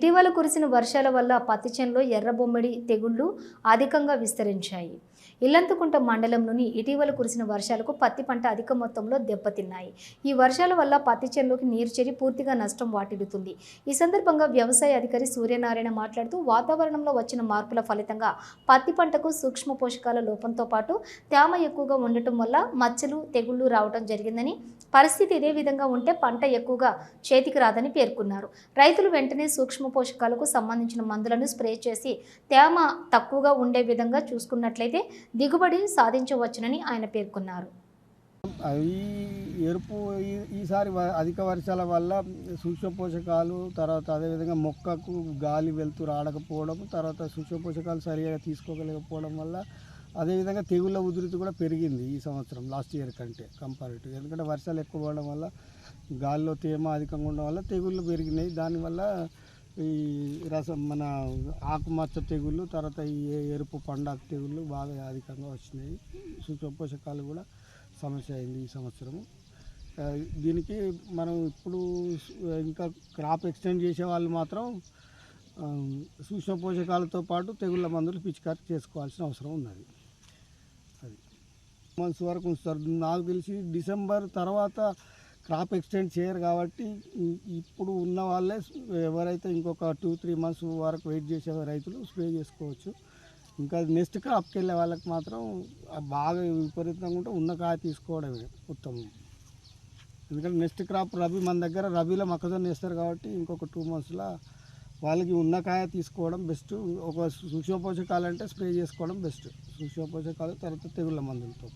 ఇటీవల కురిసిన వర్షాల వల్ల పత్తి చేనులో ఎర్రబొమ్మిడి తెగుళ్ళు అధికంగా విస్తరించాయి. ఇల్లంతకుంట మండలంలోని ఇటీవల కురిసిన వర్షాలకు పత్తి పంట అధిక మొత్తంలో దెబ్బతిన్నాయి. ఈ వర్షాల వల్ల పత్తి చేనులోకి నీరు చేరి పూర్తిగా నష్టం వాటిల్లుతుంది. ఈ సందర్భంగా వ్యవసాయ అధికారి సూర్యనారాయణ మాట్లాడుతూ వాతావరణంలో వచ్చిన మార్పుల ఫలితంగా పత్తి పంటకు సూక్ష్మ పోషకాల లోపంతో పాటు తేమ ఎక్కువగా ఉండటం వల్ల మచ్చలు తెగుళ్ళు రావడం జరిగిందని పరిస్థితి ఇదే విధంగా ఉంటే పంట ఎక్కువగా చేతికి రాదని పేర్కొన్నారు. రైతులు వెంటనే సూక్ష్మ పోషకాలకు సంబంధించిన మందులను స్ప్రే చేసి తేమ తక్కువగా ఉండే విధంగా చూసుకున్నట్లయితే దిగుబడి సాధించవచ్చునని ఆయన పేర్కొన్నారు. అవి ఎరుపు ఈ- ఈసారి వ- అధిక వర్షాల వల్ల సూక్ష్మ పోషకాలు తర్వాత అదేవిధంగా మొక్కకు గాలి వెళ్తూ రాడకపోవడం తర్వాత సూక్ష్మ పోషకాలు సరిగా తీసుకోగలేకపోవడం వల్ల అదేవిధంగా తెగుళ్ళ ఉధృతి కూడా పెరిగింది ఈ సంవత్సరం లాస్ట్ ఇయర్ కంటే కంపారిటివ్ ఎందుకంటే వర్షాలు ఎక్కువ పడడం వల్ల గాలిలో తేమ అధికంగా ఉండడం వల్ల తెగుళ్ళు పెరిగినాయి. దానివల్ల ఈ రసం మన ఆకుమచ్చ తెగుళ్ళు తర్వాత ఈ ఎరుపు పండాకు తెగుళ్ళు బాగా అధికంగా వచ్చినాయి. సూక్ష్మ పోషకాలు కూడా సమస్య అయింది ఈ సంవత్సరము. దీనికి మనం ఇప్పుడు ఇంకా క్రాప్ ఎక్స్టెండ్ చేసే వాళ్ళు మాత్రం సూక్ష్మ పోషకాలతో పాటు తెగుళ్ళ మందులు పిచికారి చేసుకోవాల్సిన అవసరం ఉన్నది. అది. మంత్స్ వరకు ఉంచుతారు. నాకు తెలిసి డిసెంబర్ తర్వాత క్రాప్ ఎక్స్టెండ్ చేయరు కాబట్టి ఇప్పుడు ఉన్న వాళ్ళే ఎవరైతే ఇంకొక టూ త్రీ మంత్స్ వరకు వెయిట్ చేసే రైతులు స్ప్రే చేసుకోవచ్చు. ఇంకా నెక్స్ట్ క్రాప్కి వెళ్ళే వాళ్ళకి మాత్రం బాగా విపరీతంగా ఉంటే ఉన్న కాయ తీసుకోవడమే ఉత్తమం. ఎందుకంటే నెక్స్ట్ క్రాప్ రబీ మన దగ్గర రబీలో మొక్కజొన్న వేస్తారు కాబట్టి ఇంకొక టూ మంత్స్లో వాళ్ళకి ఉన్న కాయ తీసుకోవడం బెస్ట్. ఒక సూక్ష్మ పోషకాలు అంటే స్ప్రే చేసుకోవడం బెస్ట్. సూక్ష్మ పోషకాలు తర్వాత తెగుళ్ళ మందులతో.